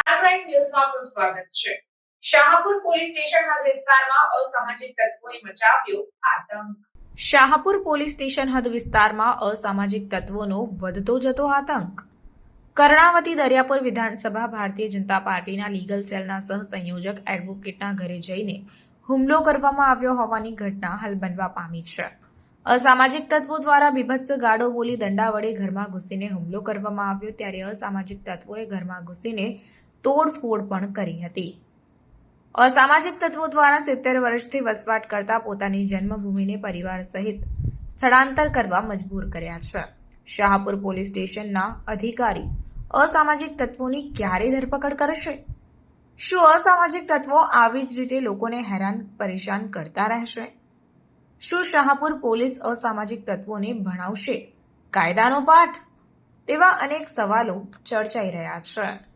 Star prime ન્યૂઝમાં આપનું સ્વાગત છે. શાહપુર પોલીસ સ્ટેશન હદ વિસ્તારમાં અસામાજિક તત્વોએ મચાવ્યો આતંક. શાહપુર પોલીસ સ્ટેશન હદ વિસ્તારમાં અસામાજિક તત્વોનો વધતો જતો આતંક. કર્ણાવતી દરિયાપુર વિધાનસભા ભારતીય જનતા પાર્ટીના લીગલ સેલના સહસંયોજક એડવોકેટના ઘરે જઈને હુમલો કરવામાં આવ્યો હોવાની ઘટના હાલ બનવા પામી છે. અસામાજિક તત્વો દ્વારા બીભત્સ ગાળો બોલી દંડા વડે ઘરમાં ઘૂસીને હુમલો કરવામાં આવ્યો ત્યારે અસામાજિક તત્વોએ ઘરમાં ઘૂસીને તોડફોડ પણ કરી હતી. અસામાજિક તત્વો દ્વારા સિત્તેર વર્ષથી વસવાટ કરતા પોતાની જન્મભૂમિને પરિવાર સહિત સ્થળાંતર કરવા મજબૂર કર્યા છે. શાહપુર પોલીસ સ્ટેશનના અધિકારી અસામાજિક તત્વોની ક્યારે ધરપકડ કરશે? શું અસામાજિક તત્વો આવી જ રીતે લોકોને હેરાન, પરેશાન કરતા રહેશે? શું શાહપુર પોલીસ અસામાજિક તત્વોને ભણાવશે? કાયદાનો પાઠ? તેવા અનેક સવાલો ચર્ચાઈ રહ્યા છે.